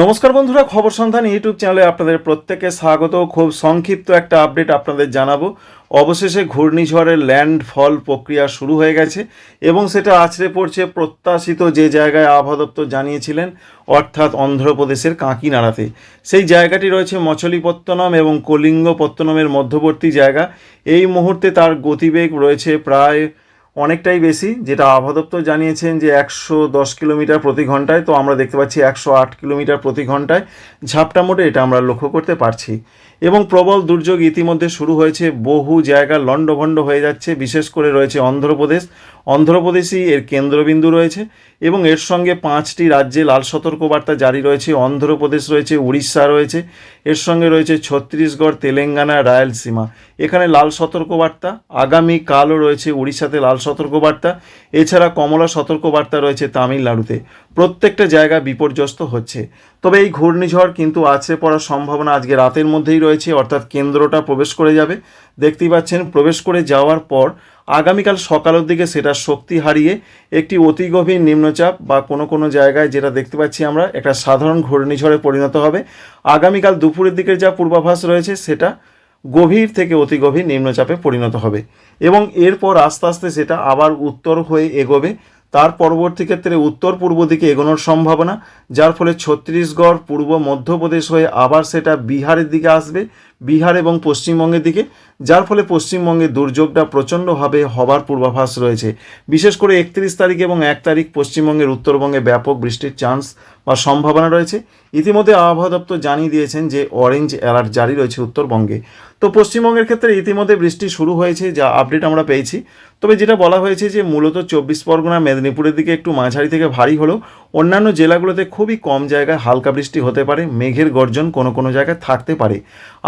নমস্কার বন্ধুরা, খবর সন্ধান ইউটিউব চ্যানেলে আপনাদের প্রত্যেকে স্বাগত। খুব সংক্ষিপ্ত একটা আপডেট আপনাদের জানাব। অবশেষে ঘূর্ণিঝড়ের ল্যান্ডফল প্রক্রিয়া শুরু হয়ে গেছে এবং সেটা আছড়ে পড়ছে প্রত্যাশিত যে জায়গায় আবহাওয়া দপ্তর জানিয়েছিলেন, অর্থাৎ অন্ধ্রপ্রদেশের কাঁকিনাড়াতে। সেই জায়গাটি রয়েছে মছলিপত্তনম এবং কলিঙ্গপত্তনমের মধ্যবর্তী জায়গা। এই মুহূর্তে তার গতিবেগ রয়েছে প্রায় অনেকটাই বেশি, যেটা আবহাওয়া দপ্তর জানিয়েছেন যে একশো দশ কিলোমিটার প্রতি ঘন্টায়, তো আমরা দেখতে পাচ্ছি একশো আট কিলোমিটার প্রতি ঘন্টায় ঝাপটা মোটে এটা আমরা লক্ষ্য করতে পারছি। এবং প্রবল দুর্যোগ ইতিমধ্যে শুরু হয়েছে, বহু জায়গা লণ্ডভণ্ড হয়ে যাচ্ছে, বিশেষ করে রয়েছে অন্ধ্রপ্রদেশ। অন্ধ্রপ্রদেশই এর কেন্দ্রবিন্দু রয়েছে এবং এর সঙ্গে পাঁচটি রাজ্যে লাল সতর্কবার্তা জারি রয়েছে, অন্ধ্রপ্রদেশ রয়েছে, উড়িষ্যা রয়েছে, এর সঙ্গে রয়েছে ছত্তিশগড়, তেলেঙ্গানা, রায়লসীমা। এখানে লাল সতর্কবার্তা আগামী কালও রয়েছে উড়িষ্যাতে লাল সতর্কবার্তা। এছাড়া কমলা সতর্কবার্তা রয়েছে তামিলনাড়ুতে। প্রত্যেকটা জায়গা বিপর্যস্ত হচ্ছে। তবে এই ঘূর্ণিঝড় কিন্তু আছে পড়ার সম্ভাবনা আজকে রাতের মধ্যেই রয়েছে, অর্থাৎ কেন্দ্রটা প্রবেশ করে যাবে। দেখতেই পাচ্ছেন, প্রবেশ করে যাওয়ার পর আগামীকাল সকালের দিকে সেটা শক্তি হারিয়ে একটি অতি গভীর নিম্নচাপ বা কোনো কোনো জায়গায় যেটা দেখতে পাচ্ছি আমরা, একটা সাধারণ ঘূর্ণিঝড়ে পরিণত হবে। আগামীকাল দুপুরের দিকে যা পূর্বাভাস রয়েছে, সেটা গভীর থেকে অতি গভীর নিম্নচাপে পরিণত হবে এবং এরপর আস্তে আস্তে সেটা আবার উত্তর হয়ে এগোবে। তার পরবর্তী ক্ষেত্রে উত্তর পূর্ব দিকে এগোনোর সম্ভাবনা, যার ফলে ছত্তিশগড়, পূর্ব মধ্যপ্রদেশ হয়ে আবার সেটা বিহারের দিকে আসবে। বিহার এবং পশ্চিমবঙ্গের দিকে যার ফলে পশ্চিমবঙ্গে দুর্যোগটা প্রচণ্ডভাবে হবার পূর্বাভাস রয়েছে। বিশেষ করে একত্রিশ তারিখ এবং এক তারিখ পশ্চিমবঙ্গের উত্তরবঙ্গে ব্যাপক বৃষ্টির চান্স বা সম্ভাবনা রয়েছে। ইতিমধ্যে আবহাওয়া দপ্তর জানিয়ে দিয়েছেন যে অরেঞ্জ অ্যালার্ট জারি রয়েছে উত্তরবঙ্গে। তো পশ্চিমবঙ্গের ক্ষেত্রে ইতিমধ্যে বৃষ্টি শুরু হয়েছে, যা আপডেট আমরা পেয়েছি। তবে যেটা বলা হয়েছে যে মূলত চব্বিশ পরগনা, মেদিনীপুরের দিকে একটু মাঝারি থেকে ভারী হলেও অন্যান্য জেলাগুলোতে খুবই কম জায়গায় হালকা বৃষ্টি হতে পারে, মেঘের গর্জন কোনো কোনো জায়গায় থাকতে পারে।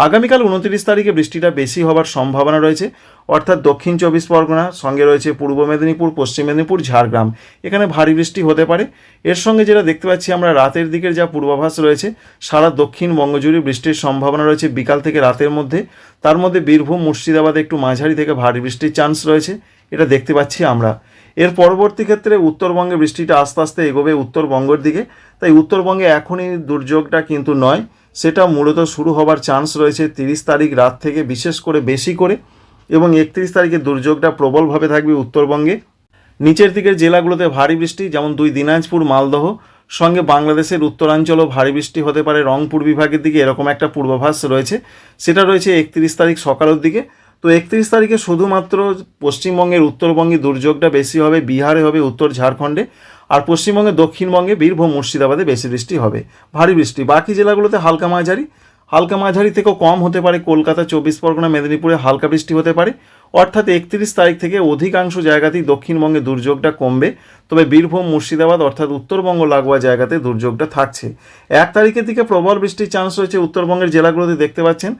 আগামীকাল উনত্রিশ তারিখে বৃষ্টিটা বেশি হবার সম্ভাবনা রয়েছে, অর্থাৎ দক্ষিণ চব্বিশ পরগনা, সঙ্গে রয়েছে পূর্ব মেদিনীপুর, পশ্চিম মেদিনীপুর, ঝাড়গ্রাম। এখানে ভারী বৃষ্টি হতে পারে। এর সঙ্গে যেটা দেখতে পাচ্ছি আমরা, রাতের দিকের যা পূর্বাভাস রয়েছে, সারা দক্ষিণ বঙ্গজুড়ে বৃষ্টির সম্ভাবনা রয়েছে বিকাল থেকে রাতের মধ্যে। তার মধ্যে বীরভূম, মুর্শিদাবাদে একটু মাঝারি থেকে ভারী বৃষ্টির চান্স রয়েছে। এটা দেখতে পাচ্ছি আমরা। এর পরবর্তী ক্ষেত্রে উত্তরবঙ্গে বৃষ্টিটা আস্তে আস্তে এগোবে উত্তরবঙ্গের দিকে। তাই উত্তরবঙ্গে এখনই দুর্যোগটা কিন্তু নয়, সেটা মূলত শুরু হবার চান্স রয়েছে তিরিশ তারিখ রাত থেকে, বিশেষ করে বেশি করে, এবং একত্রিশ তারিখে দুর্যোগটা প্রবলভাবে থাকবে উত্তরবঙ্গে। নিচের দিকের জেলাগুলোতে ভারী বৃষ্টি, যেমন দুই দিনাজপুর, মালদহ, সঙ্গে বাংলাদেশের উত্তরাঞ্চলও ভারী বৃষ্টি হতে পারে। রংপুর বিভাগের দিকে এরকম একটা পূর্বাভাস রয়েছে। সেটা রয়েছে একত্রিশ তারিখ সকালের দিকে। তো একত্রিশ তারিখে শুধুমাত্র পশ্চিমবঙ্গের উত্তরবঙ্গে দুর্যোগটা বেশি হবে, বিহারে হবে, উত্তর ঝাড়খণ্ডে, আর পশ্চিমবঙ্গে দক্ষিণবঙ্গে বীরভূম, মুর্শিদাবাদে বেশি বৃষ্টি হবে। ভারী বৃষ্টি। বাকি জেলাগুলোতে হালকা মাঝারি। হালকা মাঝারি থেকেও কম হতে পারে। কলকাতা, চব্বিশ পরগনা, মেদিনীপুরে হালকা বৃষ্টি হতে পারে। অর্থাৎ একত্রিশ তারিখ থেকে অধিকাংশ জায়গাতেই দক্ষিণবঙ্গে দুর্যোগটা কমবে। তবে বীরভূম, মুর্শিদাবাদ অর্থাৎ উত্তরবঙ্গ লাগোয়া জায়গাতে দুর্যোগটা থাকছে। এক তারিখের দিকে প্রবল বৃষ্টির চান্স রয়েছে। উত্তরবঙ্গের জেলাগুলোতে দেখতে পাচ্ছেন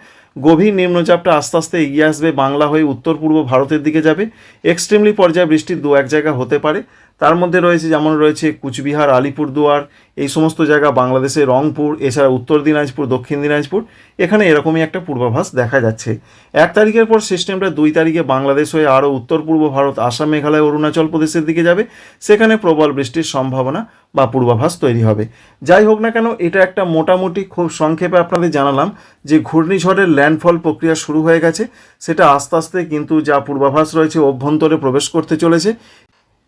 গভীর নিম্নচাপটা আস্তে আস্তে এগিয়ে আসবে বাংলা হয়ে উত্তর পূর্ব ভারতের দিকে যাবে। এক্সট্রিমলি পর্যায়ে বৃষ্টির দু এক জায়গা হতে পারে। তার মধ্যে রয়েছে যেমন রয়েছে কুচবিহার, আলিপুরদুয়ার, এই সমস্ত জায়গা বাংলাদেশের রংপুর, এছাড়া উত্তর দিনাজপুর, দক্ষিণ দিনাজপুর, এখানে এরকমই একটা পূর্বাভাস দেখা যাচ্ছে। এক তারিখের পর সিস্টেমটা দুই তারিখে বাংলাদেশ হয়ে আরও উত্তর পূর্ব ভারত, আসাম, মেঘালয়, অরুণাচল প্রদেশের দিকে যাবে। সেখানে প্রবল বৃষ্টির সম্ভাবনা বা পূর্বাভাস তৈরি হবে। যাই হোক না কেন, এটা একটা মোটামুটি খুব সংক্ষেপে আপনাদের জানালাম যে ঘূর্ণিঝড়ের ল্যান্ডফল প্রক্রিয়া শুরু হয়ে গেছে। সেটা আস্তে আস্তে কিন্তু যা পূর্বাভাস রয়েছে, অভ্যন্তরে প্রবেশ করতে চলেছে।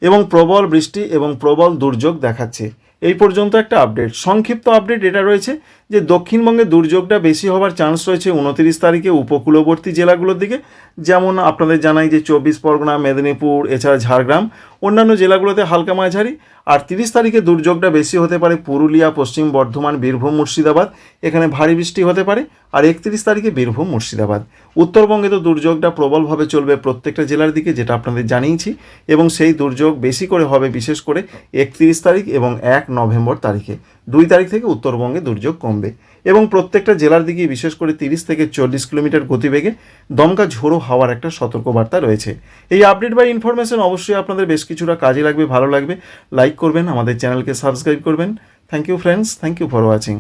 এবং প্রবল বৃষ্টি এবং প্রবল দুর্যোগ দেখাচ্ছে। এই পর্যন্ত একটা আপডেট সংক্ষিপ্ত আপডেট এটা রয়েছে। যে দক্ষিণবঙ্গে দুর্যোগটা বেশি হওয়ার চান্স রয়েছে উনতিরিশ তারিখে উপকূলবর্তী জেলাগুলোর দিকে। যেমন আপনাদের জানাই যে চব্বিশ পরগনা, মেদিনীপুর, এছাড়া ঝাড়গ্রাম, অন্যান্য জেলাগুলোতে হালকা মাঝারি। আর তিরিশ তারিখে দুর্যোগটা বেশি হতে পারে পুরুলিয়া, পশ্চিম বর্ধমান, বীরভূম, মুর্শিদাবাদ। এখানে ভারী বৃষ্টি হতে পারে। আর একত্রিশ তারিখে বীরভূম, মুর্শিদাবাদ। উত্তরবঙ্গে তো দুর্যোগটা প্রবলভাবে চলবে প্রত্যেকটা জেলার দিকে, যেটা আপনাদের জানিয়েছি। এবং সেই দুর্যোগ বেশি করে হবে বিশেষ করে একত্রিশ তারিখ এবং এক নভেম্বর তারিখে। দুই তারিখ থেকে উত্তরবঙ্গে দুর্যোগ কমবে এবং প্রত্যেকটা জেলার দিকে, বিশেষ করে তিরিশ থেকে চল্লিশ কিলোমিটার গতিবেগে দমকা ঝোড়ো হওয়ার একটা সতর্কবার্তা রয়েছে। এই আপডেট বা ইনফরমেশন অবশ্যই আপনাদের বেশ কিছুটা কাজে লাগবে, ভালো লাগবে। লাইক করবেন, আমাদের চ্যানেলকে সাবস্ক্রাইব করবেন। Thank you friends thank you for watching